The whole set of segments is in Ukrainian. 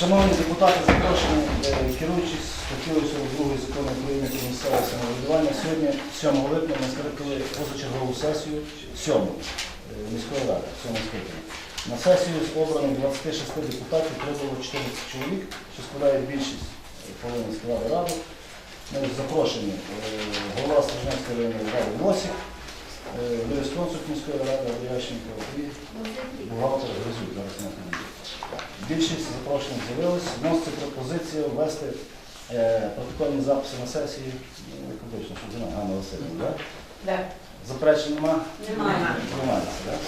Шановні депутати, запрошені, е, керуючись статтею 42 закону України про місцеве самоврядування, сьогодні, 7 липня, ми скликали позачергову сесію 7 міської ради, 7 скликання. На сесію обрано 26 депутатів, прибуло 14 чоловік, що складає більшість е, половини складу ради. Ми запрошені е, голова Сторожнянської районної ради Лосік, Юрисконсульт міської ради Ященко і бухгалтер Гризюк. Більшість запрошених з'явилось. Вноситься пропозиція ввести е, протокольні записи на сесії. Ну, як обично, що знає, Ганна Васильівна, так? Так. Заперечень нема? Немає. Приймається, так?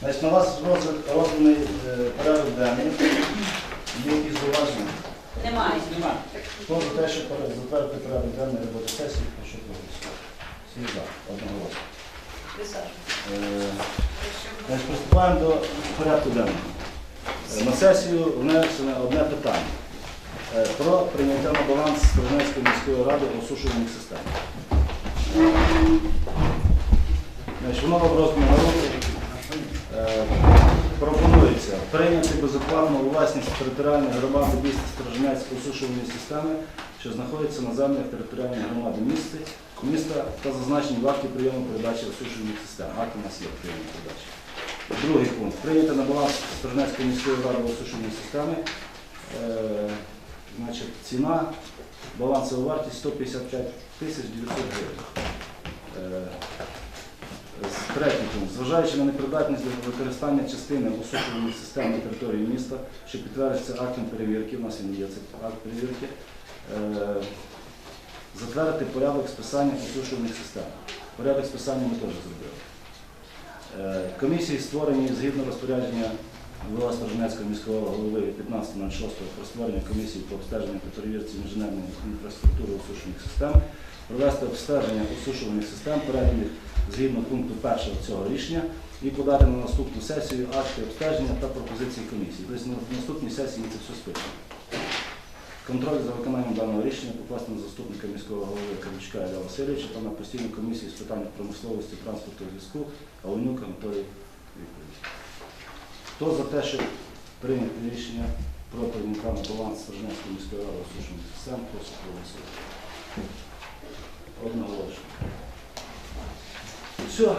Значить, на вас розгляд розданий е, порядок денний. Є якісь зауваження? Немає. Немає. Хто за те, щоб затвердити порядок денний роботи сесії, прошу проголосувати. Всі за, одноголосно. Е, приступаємо до порядку денного. Е, На сесію внесено одне питання Е, про прийняття на баланс Сторожнецької міської ради осушувальних систем. Воно в розмірі народу е, пропонується прийняти безоплатно у власність територіальної громади міста Сторожнецької осушувальної системи, що знаходиться на землях територіальної громади міста, міста та зазначені в акті прийому передачі осушувальних систем. Акт у нас є прийому передачі. Другий пункт. Прийняти на баланс Сторожнецької міської ради осушувальної системи. Е, значить, ціна, балансова вартість 155 тисяч 900 гривень. Е, Третій пункт. Зважаючи на непридатність для використання частини осушувальної системи території міста, що підтверджується актом перевірки, у нас він є цей акт перевірки, е, затвердити порядок списання осушувальних систем. Порядок списання ми теж зробили. Е, Комісії створені згідно розпорядження голова Сторожнецького міського голови 15.06 про створення комісії по обстеженню та перевірці інженерної інфраструктури осушувальних систем, провести обстеження осушувальних систем, переданих згідно пункту 1 цього рішення, і подати на наступну сесію акти обстеження та пропозиції комісії. Тобто на наступній сесії це все спишемо. Контроль за виконанням даного рішення покласти на заступника міського голови Кравчука Ілля Васильовича та на постійну комісію з питань промисловості, транспорту зв'язку Аленюк Анатолій Вікторович. Хто за те, щоб прийняти рішення про прийняття на баланс Сторожнецької міської ради осушених систем, прошу проголосувати. Одноголосно. Все,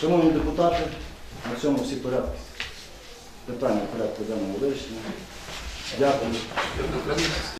шановні депутати, на цьому всі порядки. Питання порядку денного вирішення. Дякую.